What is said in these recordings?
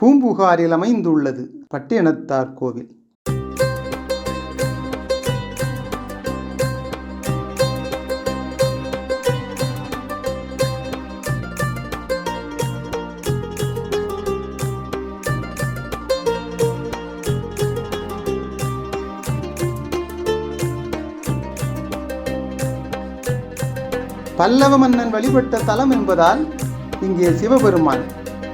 பூம்புகாரில் அமைந்துள்ளது பட்டினத்தார் கோவில். பல்லவ மன்னன் வழிபட்ட தலம் என்பதால் இங்கே சிவபெருமான்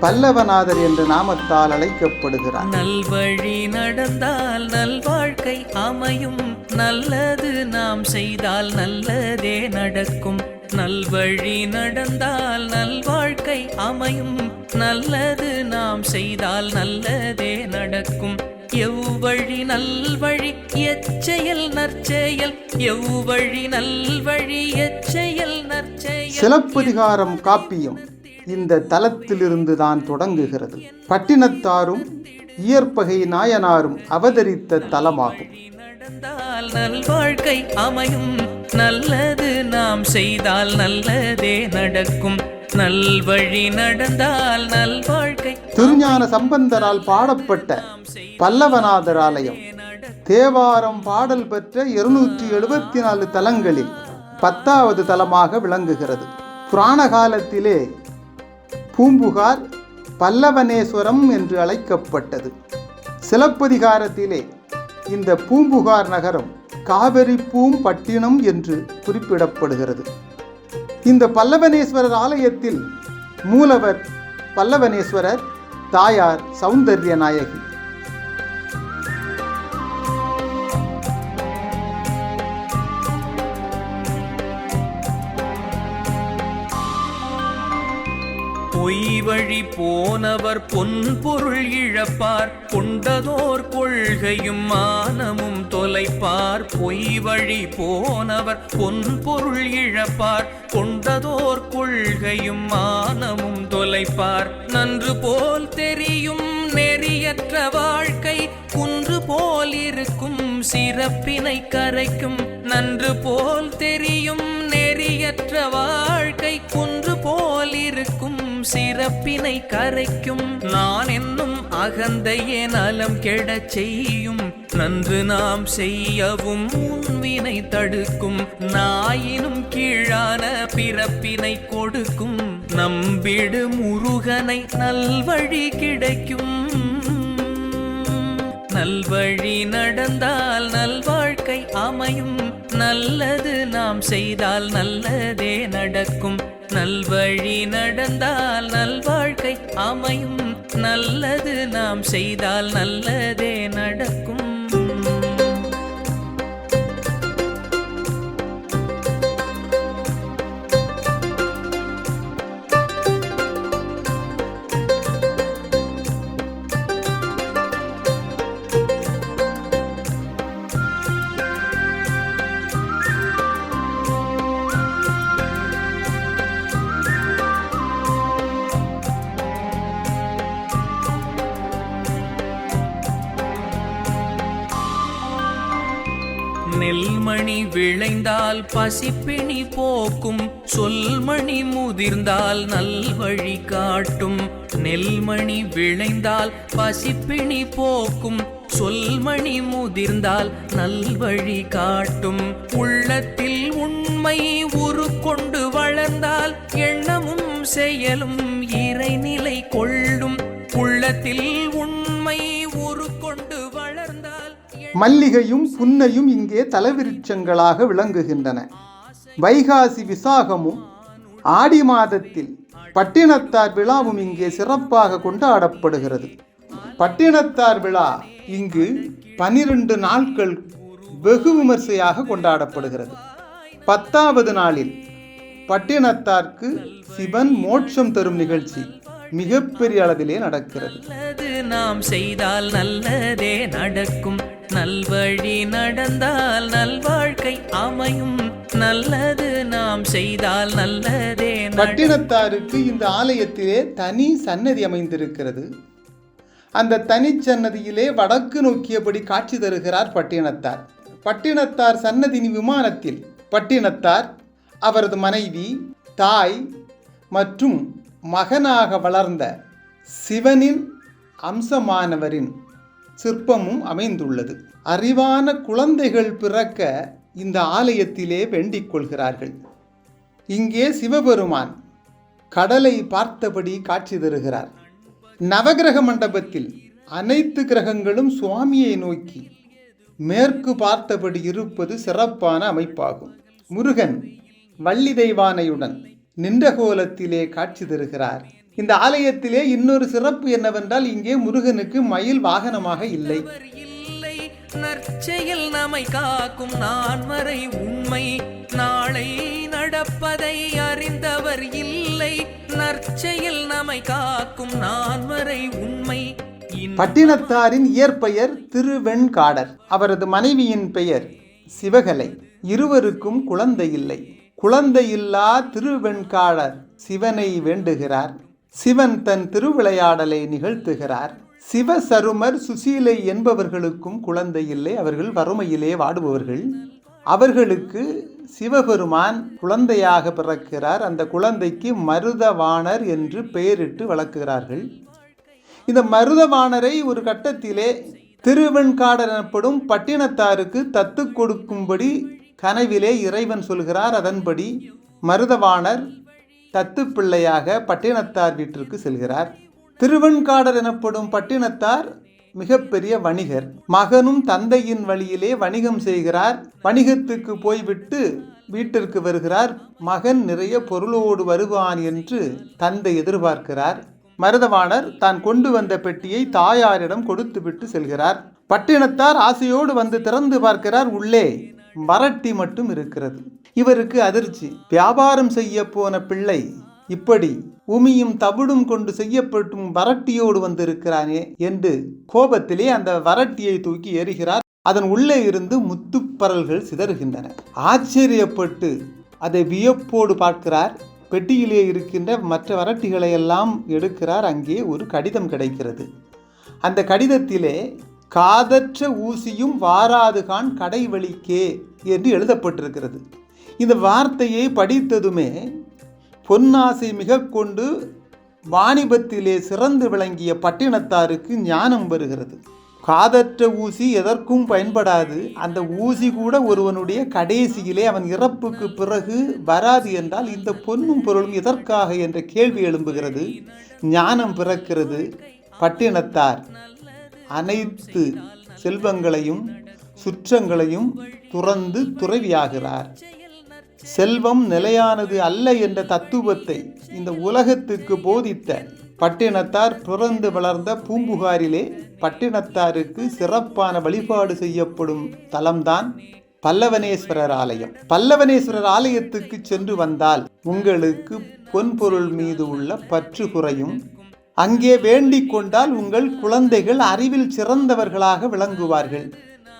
பல்லவநாதர் என்ற நாமத்தால் அழைக்கப்படுகிறார். நல்வழி நடந்தால் நல்வாழ்க்கை அமையும். நல்லது நாம் செய்தால் நல்லதே நடக்கும். நல்வழி நடந்தால் நல்வாழ்க்கை அமையும். நல்லது நாம் செய்தால் நல்லதே நடக்கும். எவ்வழி நல்வழி எச்செயல் நற்செயல். எவ்வழி நல்வழி எச்செயல் நற்செயல். சிலப்பதிகாரம் காப்பியம். இந்த தலத்திலிருந்து தான் தொடங்குகிறது. பட்டினத்தாரும் இயற்பகை நாயனாரும் அவதரித்த தலமாகும். நடந்தால் நல்வாழ்க்கை அமையும். நல்லது நாம் செய்தால் நல்லதே நடக்கும். நல்வழி நடந்தால் நல்வாழ்க்கை திருஞான சம்பந்தரால் பாடப்பட்ட பல்லவநாதர் ஆலயம் தேவாரம் பாடல் பெற்ற இருநூற்றி எழுபத்தி நாலு தலங்களில் பத்தாவது தலமாக விளங்குகிறது. புராண காலத்திலே பூம்புகார் பல்லவனேஸ்வரம் என்று அழைக்கப்பட்டது. சிலப்பதிகாரத்திலே இந்த பூம்புகார் நகரம் காவிரி பூம்பட்டினம் என்று குறிப்பிடப்படுகிறது. இந்த பல்லவனேஸ்வரர் ஆலயத்தில் மூலவர் பல்லவனேஸ்வரர் தாயார் சௌந்தர்ய நாயகி. பொய் வழி போனவர் பொன்பொருள் இழப்பார். கொண்டதோர் கொள்கையும் மானமும் தொலைப்பார். பொய் வழி போனவர் பொன்பொருள் இழப்பார். கொண்டதோர் கொள்கையும் மானமும் தொலைப்பார். நன்று போல் தெரியும் நெறியற்ற வாழ்க்கை. குன்று போல் இருக்கும் சிறப்பினை கரைக்கும். நன்று போல் தெரியும் நெறியற்ற வாழ்க்கை. சிறப்பினை கரைக்கும். நான் என்னும் அகந்தையே நலம் கெடச் செய்யும். நன்று நாம் செய்யவும் முன்வினை தடுக்கும். நாயினும் கீழான பிறப்பினை கொடுக்கும். நம்பிடு முருகனை நல்வழி கிடைக்கும். நல்வழி நடந்தால் நல்வாழ்க்கை அமையும். நல்லது நாம் செய்தால் நல்லதே நடக்கும். நல்வழி நடந்தால் நல்வாழ்க்கை அமையும். நல்லது நாம் செய்தால் நல்லதே நடக்கும். நெல்மணி விளைந்தால் பசிப்பிணி போக்கும் சொல்மணி முதிர்ந்தால் நல்வழி காட்டும். நெல்மணி விளைந்தால் பசிப்பிணி போக்கும் சொல்மணி முதிர்ந்தால் நல்வழி காட்டும். உள்ளத்தில் உண்மை உருக்கொண்டு வளர்ந்தால் எண்ணமும் செயலும் இறைநிலை கொள்ளும். உள்ளத்தில் உண்மை மல்லிகையும் புன்னையும் இங்கே தலவிருட்சங்களாக விளங்குகின்றன. வைகாசி விசாகமும் ஆடி மாதத்தில் பட்டினத்தார் விழாவும் இங்கே சிறப்பாக கொண்டாடப்படுகிறது. பட்டினத்தார் விழா இங்கு பனிரெண்டு நாட்கள் வெகு விமர்சையாக கொண்டாடப்படுகிறது. பத்தாவது நாளில் பட்டினத்தார்க்கு சிவன் மோட்சம் தரும் நிகழ்ச்சி மிகப்பெரிய அளவிலே நடக்கிறது. நாம் செய்தால் நல்லதே நடக்கும். நல்வழி நடந்தால் நல்வாழ்க்கை அமையும். நல்லது நாம் செய்தால் நல்லதே நடக்கும் பட்டினத்தாருக்கு இந்த ஆலயத்திலே தனி சன்னதி அமைந்திருக்கிறது. அந்த தனி சன்னதியிலே வடக்கு நோக்கியபடி காட்சி தருகிறார் பட்டினத்தார். பட்டினத்தார் சன்னதினி விமானத்தில் பட்டினத்தார் அவரது மனைவி தாய் மற்றும் மகனாக வளர்ந்த சிவனின் அம்சமானவரின் சிற்பமும் அமைந்துள்ளது. அறிவான குழந்தைகள் பிறக்க இந்த ஆலயத்திலே வேண்டிக் கொள்கிறார்கள். இங்கே சிவபெருமான் கடலை பார்த்தபடி காட்சி தருகிறார். நவகிரக மண்டபத்தில் அனைத்து கிரகங்களும் சுவாமியை நோக்கி மேற்கு பார்த்தபடி இருப்பது சிறப்பான அமைப்பாகும். முருகன் வள்ளி தெய்வானையுடன் நின்ற கோலத்திலே காட்சி தருகிறார். இந்த ஆலயத்திலே இன்னொரு சிறப்பு என்னவென்றால் இங்கே முருகனுக்கு மயில் வாகனமாக இல்லை. நற்செயல் நம்மை காக்கும் நான்மறை உண்மை. நாளை நடப்பதை அறிந்தவர் இல்லை நற்செயல் நம்மை காக்கும் நான்மறை உண்மை. இன் பட்டினத்தாரின் இயற்பெயர் திருவெண்காடர். அவரது மனைவியின் பெயர் சிவகலை. இருவருக்கும் குழந்தை இல்லை. குழந்தையில்லா திருவெண்காடர் சிவனை வேண்டுகிறார். சிவன் தன் திருவிளையாடலை நிகழ்த்துகிறார். சிவசருமர் சுசீலை என்பவர்களுக்கும் குழந்தை இல்லை அவர்கள் வறுமையிலே வாடுபவர்கள். அவர்களுக்கு சிவபெருமான் குழந்தையாக பிறக்கிறார். அந்த குழந்தைக்கு மருதவாணர் என்று பெயரிட்டு வளர்க்கிறார்கள் இந்த மருதவாணரை ஒரு கட்டத்திலே திருவெண்காடர் எனப்படும் பட்டினத்தாருக்கு தத்து கொடுக்கும்படி கனவிலே இறைவன் சொல்கிறார். அதன்படி மருதவாணர் தத்து பிள்ளையாக பட்டினத்தார் வீட்டிற்கு செல்கிறார். திருவெண்காடர் எனப்படும் பட்டினத்தார் மிகப்பெரிய வணிகர். மகனும் தந்தையின் வழியிலே வணிகம் செய்கிறார். வணிகத்துக்கு போய்விட்டு வீட்டிற்கு வருகிறார். மகன் நிறைய பொருளோடு வருவான் என்று தந்தை எதிர்பார்க்கிறார். மருதவாணர் தான் கொண்டு வந்த பெட்டியை தாயாரிடம் கொடுத்துவிட்டு செல்கிறார். பட்டினத்தார் ஆசையோடு வந்து திறந்து பார்க்கிறார் உள்ளே. வரட்டி மட்டும் இருக்கிறது. இவருக்கு அதிர்ச்சி. வியாபாரம் செய்ய போன பிள்ளை. இப்படி உமியும் தவிடும் கொண்டு செய்யப்பட்டும் வரட்டியோடு வந்திருக்கிறானே என்று கோபத்திலே அந்த வரட்டியை தூக்கி எறிகிறார். அதன் உள்ளே இருந்து முத்துப்பரல்கள் சிதறுகின்றன. ஆச்சரியப்பட்டு அதை வியப்போடு பார்க்கிறார். பெட்டியிலே இருக்கின்ற மற்ற வரட்டிகளை எல்லாம் எடுக்கிறார். அங்கே ஒரு கடிதம் கிடைக்கிறது. அந்த கடிதத்திலே காதற்ற ஊசியும் வாராதுகான் கடைவழிக்கே என்று எழுதப்பட்டிருக்கிறது. இந்த வார்த்தையை படித்ததுமே பொன்னாசை மிக கொண்டு வாணிபத்திலே சிறந்து விளங்கிய பட்டினத்தாருக்கு ஞானம் வருகிறது. காதற்ற ஊசி எதற்கும் பயன்படாது. அந்த ஊசி கூட ஒருவனுடைய கடைசியிலே அவன் இறப்புக்கு பிறகு வராது என்றால் இந்த பொன்னும் பொருளும் எதற்காக என்ற கேள்வி எழும்புகிறது. ஞானம் பிறக்கிறது. பட்டினத்தார் அனைத்து செல்வங்களையும் சுற்றங்களையும் துறந்து துறவியாகிறார். செல்வம் நிலையானது அல்ல என்ற தத்துவத்தை இந்த உலகத்துக்கு போதித்த பட்டினத்தார் பிறந்து வளர்ந்த பூம்புகாரிலே பட்டினத்தாருக்கு சிறப்பான வழிபாடு செய்யப்படும் தலம்தான் பல்லவனேஸ்வரர் ஆலயம். பல்லவனேஸ்வரர் ஆலயத்துக்கு சென்று வந்தால் உங்களுக்கு பொன்பொருள் மீது உள்ள பற்று குறையும். அங்கே வேண்டிக் கொண்டால் உங்கள் குழந்தைகள் அறிவில் சிறந்தவர்களாக விளங்குவார்கள்.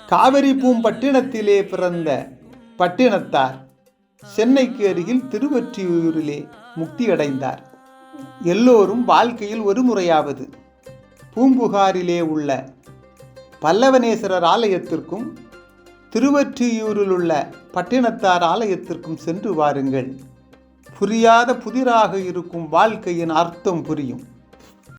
காவிரி பூம்பட்டினத்திலே பிறந்த பட்டினத்தார் சென்னைக்கு அருகில் திருவொற்றியூரிலே முக்தியடைந்தார். எல்லோரும் வாழ்க்கையில் ஒரு முறையாவது பூம்புகாரிலே உள்ள பல்லவனேஸ்வரர் ஆலயத்திற்கும் திருவற்றியூரில் உள்ள பட்டினத்தார் ஆலயத்திற்கும் சென்று வாருங்கள். புரியாத புதிராக இருக்கும் வாழ்க்கையின் அர்த்தம் புரியும்.